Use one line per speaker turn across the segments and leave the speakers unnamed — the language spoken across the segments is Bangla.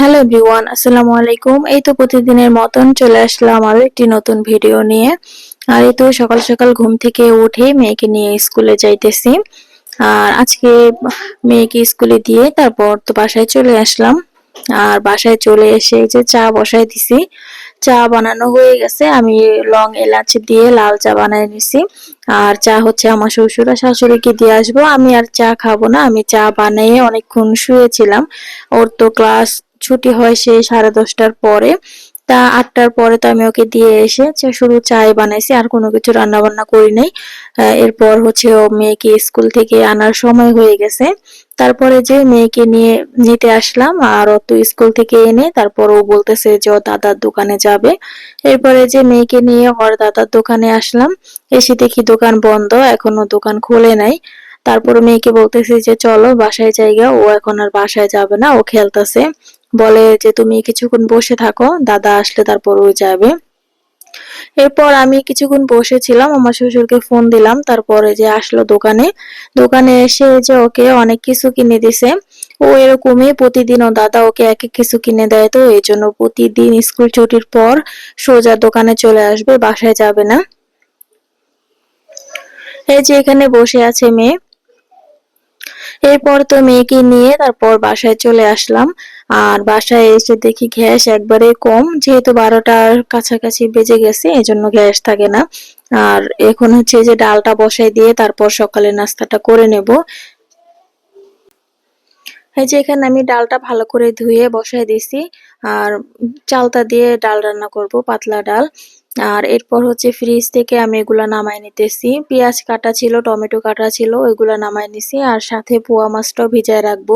হ্যালো এভরিওয়ান আসসালামু আলাইকুম। এই তো প্রতিদিনের মতন চলে আসলাম আরও একটি নতুন ভিডিও নিয়ে। আর এই তো সকাল সকাল ঘুম থেকে উঠে মেয়েকে নিয়ে স্কুলে যাইতেছি। আর আজকে মেয়েকে স্কুলে দিয়ে তারপর তো বাসায় চলে আসলাম। আর বাসায় চলে এসে যে চা বসাই দিছি। চা বানানো হয়ে গেছে। আমি লং এলাচ দিয়ে লাল চা বানাই নিছি। আর চা হচ্ছে আমার শ্বশুর আর শাশুড়িকে দিয়ে আসব। আমি আর চা খাব না। আমি চা বানিয়ে অনেকক্ষণ শুয়েছিলাম। ওর তো ক্লাস ছুটি হয় সেই সাড়ে দশটার পরে। তা আটটার পরে তো আমি ওকে দিয়ে এসে শুধু চাই বানাইছি, আর কোনো কিছু রান্না বান্না করি নাই। এরপর হচ্ছে ও মেয়েকে স্কুল থেকে আনার সময় হয়ে গেছে। তারপরে যে মেয়েকে নিয়ে নিতে আসলাম, আর ও স্কুল থেকে এনে তারপর ও বলতেছে যে ও দাদার দোকানে যাবে। এরপরে যে মেয়েকে নিয়ে ওর দাদার দোকানে আসলাম, এসে দেখি দোকান বন্ধ, এখনও দোকান খোলে নাই। তারপরে মেয়েকে বলতেছে যে চলো, বাসায় জায়গা, ও এখন আর বাসায় যাবে না, ও খেলতেছে। বলে যে, তুমি কিছুক্ষণ বসে থাকো, দাদা আসলে তারপর ও যাবে। এরপর আমি কিছুক্ষণ বসেছিলাম, আমার শ্বশুরকে ফোন দিলাম, তারপরে যে আসলো দোকানে। দোকানে এসে যে ওকে অনেক কিছু কিনে দিছে। ও এরকমই প্রতিদিন ও দাদা ওকে এক এক কিছু কিনে দেয় তো, এই জন্য প্রতিদিন স্কুল ছুটির পর সোজা দোকানে চলে আসবে, বাসায় যাবে না। এই যে এখানে বসে আছে মেয়ে। এরপর তো মেয়েকে নিয়ে তারপর বাসায় চলে আসলাম। আর বাসায় এসে দেখি গ্যাস একবারে কম, যেহেতু বারোটার কাছাকাছি বেজে গেছে এই জন্য গ্যাস থাকে না। আর এখন হচ্ছে যে ডালটা বসাই দিয়ে তারপর সকালে নাস্তাটা করে নেব। এই যে এখানে আমি ডালটা ভালো করে ধুয়ে বসাই দিছি আর চালটা দিয়ে ডাল রান্না করব, পাতলা ডাল। আর এরপর হচ্ছে ফ্রিজ থেকে আমি এগুলা নামাই নিতেছি। পেঁয়াজ কাটা ছিল, টমেটো কাটা ছিল, ওইগুলা নামাই নিছি আর সাথে পোয়া মাছটাও ভিজায় রাখব।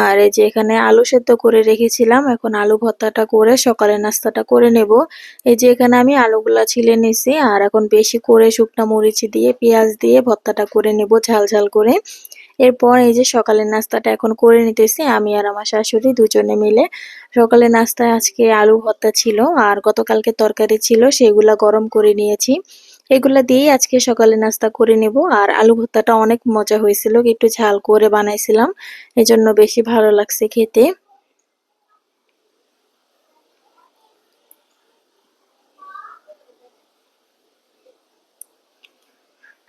আর এই যে এখানে আলু সেদ্ধ করে রেখেছিলাম, এখন আলু ভর্তাটা করে সকালে নাস্তাটা করে নেব। এই যে এখানে আমি আলুগুলা ছিলে নিছি আর এখন বেশি করে শুকনা মরিচ দিয়ে, পেঁয়াজ দিয়ে ভর্তাটা করে নেব ঝাল ঝাল করে। এরপর এই যে সকালের নাস্তাটা এখন করে নিতেছি, আমি আর আমার শাশুড়ি দুজনে মিলে। সকালের নাস্তায় আজকে আলু ভর্তা ছিল আর গতকালকে তরকারি ছিল, সেগুলা গরম করে নিয়েছি। এগুলা দিয়েই আজকে সকালে নাস্তা করে নেব। আর আলু ভর্তাটা অনেক মজা হয়েছিল, একটু ঝাল করে বানাইছিলাম, এজন্য বেশি ভালো লাগছে খেতে।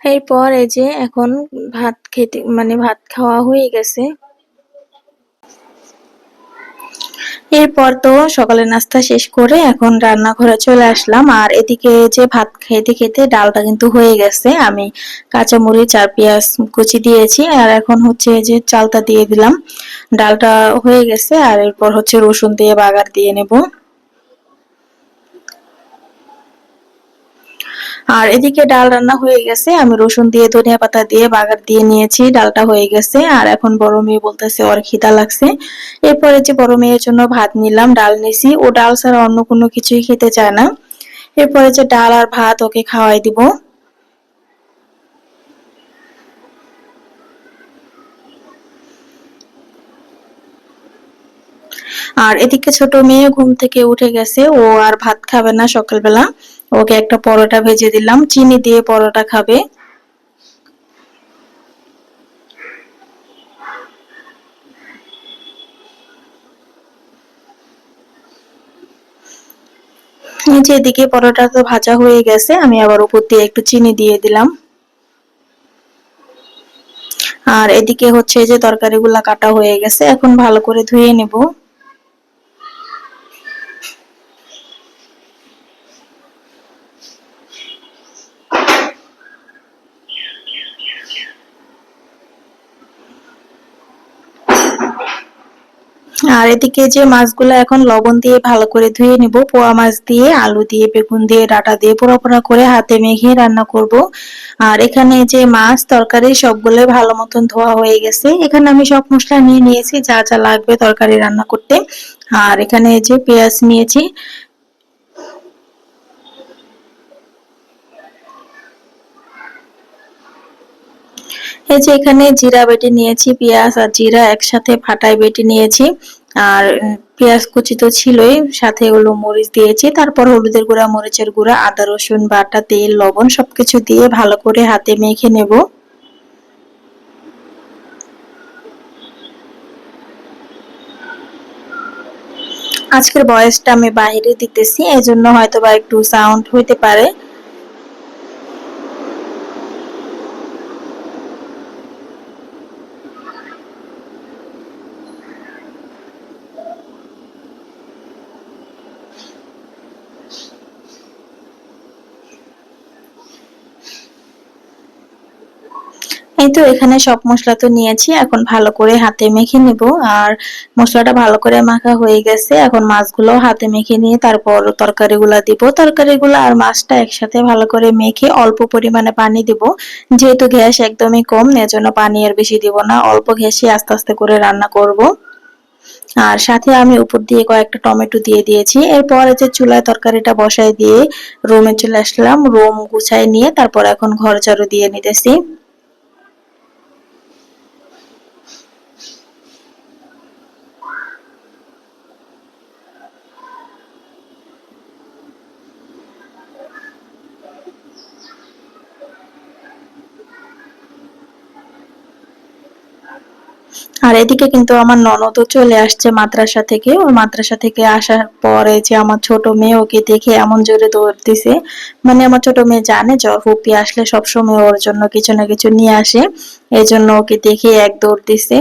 এরপর এই যে এখন ভাত খেতে মানে ভাত খাওয়া হয়ে গেছে। এরপর তো সকালে নাস্তা শেষ করে এখন রান্নাঘরে চলে আসলাম। আর এদিকে যে ভাত খেতে খেতে ডালটা কিন্তু হয়ে গেছে। আমি কাঁচামরিচ আর পেঁয়াজ কুচি দিয়েছি। আর এখন হচ্ছে যে চালটা দিয়ে দিলাম। ডালটা হয়ে গেছে। আর এরপর হচ্ছে রসুন দিয়ে বাগার দিয়ে নেব। আর এদিকে ডাল রান্না হয়ে গেছে। আমি রসুন দিয়ে, ধনিয়া পাতা দিয়ে, বাগার দিয়ে নিয়েছি। ডালটা হয়ে গেছে। আর এখন বড় মেয়ে বলতেছে, ওর খিদা লাগছে। এরপরে যে বড় মেয়ের জন্য ভাত নিলাম, ডাল নিছি। ও ডাল ছাড়া অন্য কোনো কিছুই খেতে চায় না। এরপরে যে ডাল আর ভাত ওকে খাওয়াই দিব। আর এদিকে ছোট মেয়ে ঘুম থেকে উঠে গেছে। ও আর ভাত খাবে না সকালবেলা। ওকে একটা পরোটা ভেজে দিলাম, চিনি দিয়ে পরোটা খাবে। যে এদিকে পরোটা তো ভাজা হয়ে গেছে, আমি আবার উপর দিয়ে একটু চিনি দিয়ে দিলাম। আর এদিকে হচ্ছে যে তরকারিগুলা কাটা হয়ে গেছে, এখন ভালো করে ধুয়ে নেব। আর এদিকে যে মাছগুলো এখন লবণ দিয়ে ভালো করে ধুয়ে নিব, পোয়া মাছ দিয়ে, আলু দিয়ে, বেগুন দিয়ে, ডাটা দিয়ে পোড়া পোড়া করে হাতে মেখে রান্না করব। আর এখানে যে মাছ, তরকারি সবগুলো ভালো মতন ধোয়া হয়ে গেছে। এখানে আমি সব মশলা নিয়ে নিয়েছি, যা যা লাগবে তরকারি রান্না করতে। আর এখানে যে পেঁয়াজ নিয়েছি, এই যে এখানে জিরা বেটে নিয়েছি, পেঁয়াজ আর জিরা একসাথে ফাটায় বেটে নিয়েছি। আর পেঁয়াজ কুচি তো ছিলই সাথে হলো মরিচ দিয়েছি তারপর হলুদের গুঁড়া মরিচের গুঁড়া আদা রসুন বাটা তেল লবণ সবকিছু দিয়ে ভালো করে হাতে মেখে নেব। আজকের বয়সটা আমি বাইরে দিতেছি এই জন্য হয়তো বা একটু সাউন্ড হইতে পারে এই তো এখানে সব মশলা তো নিয়েছি, এখন ভালো করে হাতে মেখে নিব। আর মশলাটা ভালো করে মাখা হয়ে গেছে, এখন মাছগুলো হাতে মেখে নিয়ে তারপর তরকারিগুলো দিব। তরকারিগুলো আর মাছটা একসাথে ভালো করে মেখে অল্প পরিমাণে পানি দিব। যেহেতু গ্যাস একদমই কম, এজন্য পানি আর বেশি দিব না, অল্প গ্যাসে আস্তে আস্তে করে রান্না করব। আর সাথে আমি উপর দিয়ে কয়েকটা টমেটো দিয়ে দিয়েছি। এরপর যে চুলায় তরকারিটা বসাই দিয়ে রুমে চলে আসলাম। রুম গুছাই নিয়ে তারপর এখন ঘর ঝাড়ু দিয়ে নিতেছি। আর এদিকে কিন্তু আমার ননদও চলে আসছে মাদ্রাসা থেকে। ওর মাদ্রাসা থেকে আসার পরে যে আমার ছোট মেয়ে ওকে দেখে এমন জোরে দৌড় দিছে। মানে আমার ছোট মেয়ে জানে জ্বর ফুপি আসলে সবসময় ওর জন্য কিছু না কিছু নিয়ে আসে। এই জন্য ওকে দেখে এক দৌড় দিছে।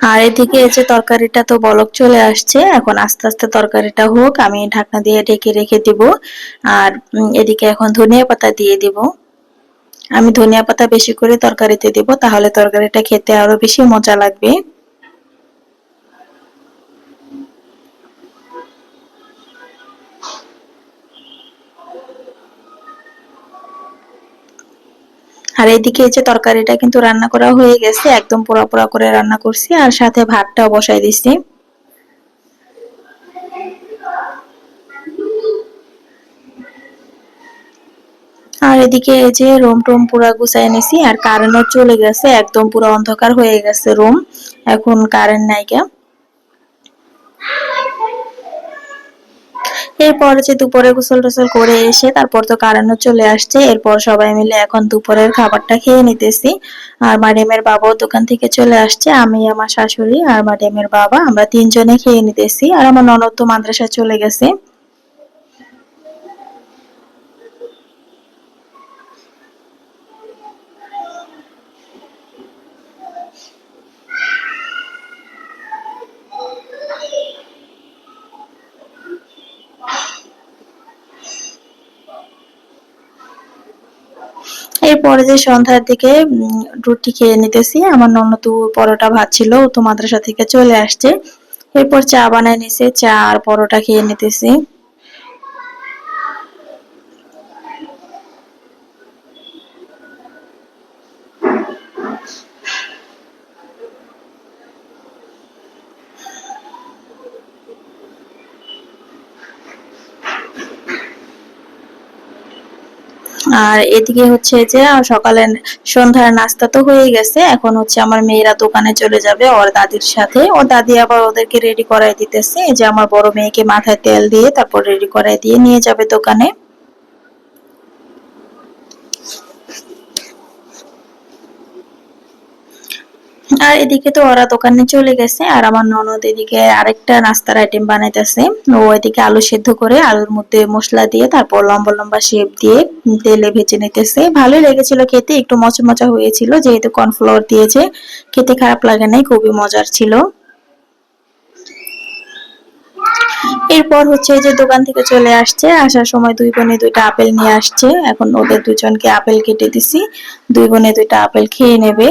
আর এদিকে এই যে তরকারিটা তো বলক চলে আসছে, এখন আস্তে আস্তে তরকারিটা হোক, আমি ঢাকনা দিয়ে ঢেকে রেখে দিব। আর এদিকে এখন ধনিয়া পাতা দিয়ে দিব। আমি ধনিয়া পাতা বেশি করে তরকারিতে দিব, তাহলে তরকারিটা খেতে আরও বেশি মজা লাগবে। আর এদিকে এই যে তরকারিটা কিন্তু রান্না করা হয়ে গেছে, একদম পোড়া পোড়া করে রান্না করছি আর সাথে ভাতটাও বসাই দিছি। আর এদিকে এই যে রুম টুম পুরা গুছাই নিছি আর কারেন্টও চলে গেছে, একদম পুরো অন্ধকার হয়ে গেছে রুম এখন কারেন্ট নাই নাইকা এরপর যে দুপুরে গোসল টোসল করে এসে তারপর তো কারানো চলে আসছে, এরপর সবাই মিলে এখন দুপুরের খাবারটা খেয়ে নিতেছি। আর মাডেমের বাবাও দোকান থেকে চলে আসছে, আমি, আমার শাশুড়ি আর মাডেমের বাবা, আমরা তিনজনে খেয়ে নিতেছি। আর আমার ননদ তো মাদ্রাসায় চলে গেছে। এরপরে যে সন্ধ্যার দিকে রুটি খেয়ে নিতেছি। আমার ননদু পরোটা ভাত ছিল তো মাদ্রাসা থেকে চলে আসছে। এরপর চা বানায় নিছে, চা আর পরোটা খেয়ে নিতেছি। আর এদিকে হচ্ছে যে, সকালে সন্ধ্যার নাস্তা তো হয়ে গেছে। এখন হচ্ছে আমার মেয়েরা দোকানে চলে যাবে, ওর দাদির সাথে। ওর দাদি আবার ওদেরকে রেডি করাই দিতেছে। যে আমার বড় মেয়েকে মাথায় তেল দিয়ে তারপর রেডি করাই দিয়ে নিয়ে যাবে দোকানে। আর এদিকে তো ওরা দোকানে চলে গেছে, আর আমার ননদ এদিকে আরেকটা নাস্তার আইটেম বানাইতেছে। ও এদিকে আলু সেদ্ধ করে আলুর মধ্যে মশলা দিয়ে তারপর লম্বা লম্বা শেপ দিয়ে তেলে ভেজে নিতেছে। ভালোই লেগেছিল খেতে, একটু মচা মচা হয়েছিল, যেহেতু কর্নফ্লাওয়ার দিয়েছে। খেতে খারাপ লাগে নাই, খুবই মজার ছিল। এরপর হচ্ছে যে দোকান থেকে চলে আসছে, আসার সময় দুই বোনে দুইটা আপেল নিয়ে আসছে। এখন ওদের দুজনকে আপেল কেটে দিছি, দুই বোনে দুইটা আপেল খেয়ে নেবে।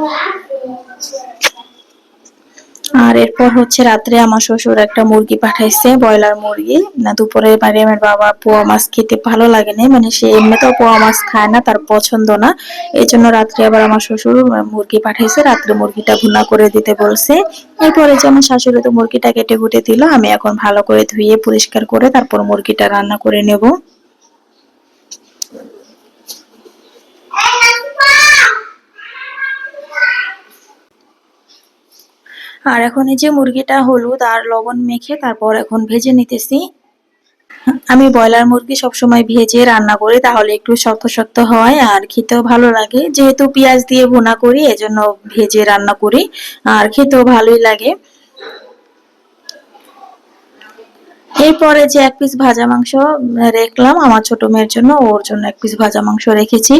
আর এরপর হচ্ছে রাত্রে আমার শ্বশুর একটা মুরগি পাঠাইছে, ব্রয়লার মুরগি। না দুপুরে মারিয়ামের বাবা পোয়া মাছ খেতে ভালো লাগে না মানে সে এমনিতেও পোয়া মাছ খায় না, তার পছন্দ না। এই জন্য রাত্রে আবার আমার শ্বশুর মুরগি পাঠাইছে, রাত্রে মুরগিটা ভুনা করে দিতে বলছে। এরপরে যে আমার শাশুড়ি তো মুরগিটা কেটে কুটে দিল, আমি এখন ভালো করে ধুয়ে পরিষ্কার করে তারপর মুরগিটা রান্না করে নেব। আর এখন এই যে মুরগিটা হলুদ আর লবণ মেখে তারপর এখন ভেজে নিতেছি। আমি ব্রয়লার মুরগি সবসময় ভেজে রান্না করি, তাহলে একটু শক্ত শক্ত হয় আর খেতেও ভালো লাগে। যেহেতু পেঁয়াজ দিয়ে ভুনা করি, এজন্য ভেজে রান্না করি, আর খেতেও ভালোই লাগে। এরপরে যে এক পিস ভাজা মাংস রেখলাম, আমার ছোট মেয়ের জন্য, ওর জন্য এক পিস ভাজা মাংস রেখেছি।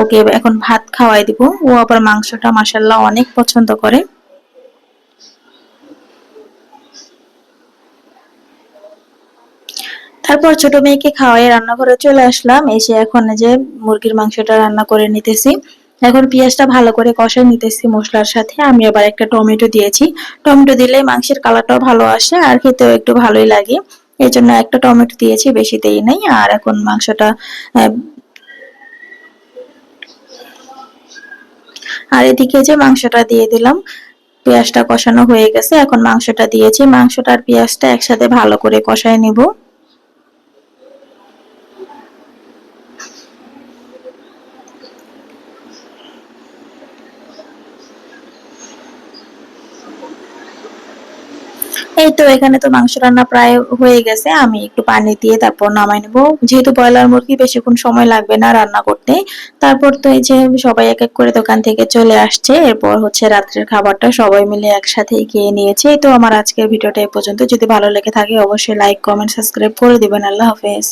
ওকে এখন ভাত খাওয়াই দিব। ও আবার মাংসটা মাসাল্লাহ অনেক পছন্দ করে। তারপর ছোট মেয়েকে খাওয়াই, রান্নাঘরে চলে আসলাম। এসে এখন যে মুরগির মাংসটা রান্না করে নিতেছি। এখন পেঁয়াজটা ভালো করে কষাই নিতেছি মশলার সাথে। আমি আবার একটা টমেটো দিয়েছি। টমেটো দিলে মাংসের কালারটাও ভালো আসে আর খেতেও একটু ভালোই লাগে। এই জন্য একটা টমেটো দিয়েছি, বেশি দেই নাই। আর এখন মাংসটা আর এদিকে যে মাংসটা দিয়ে দিলাম, পেঁয়াজটা কষানো হয়ে গেছে। এখন মাংসটা দিয়েছি। মাংসটা আর পেঁয়াজটা একসাথে ভালো করে কষায় নিব। এই তো এখানে তো মাংস রান্না প্রায় হয়ে গেছে। আমি একটু পানি দিয়ে তারপর নামাই নেব। যেহেতু ব্রয়লার মুরগি বেশিক্ষণ সময় লাগবে না রান্না করতে, তারপর তো এই যে সবাই এক এক করে দোকান থেকে চলে আসছে। এরপর হচ্ছে রাত্রের খাবারটা সবাই মিলে একসাথে খেয়ে নিয়েছে। তো আমার আজকের ভিডিওটা এ পর্যন্ত। যদি ভালো লেগে থাকে, অবশ্যই লাইক কমেন্ট সাবস্ক্রাইব করে দিবেন। আল্লাহ হাফেজ।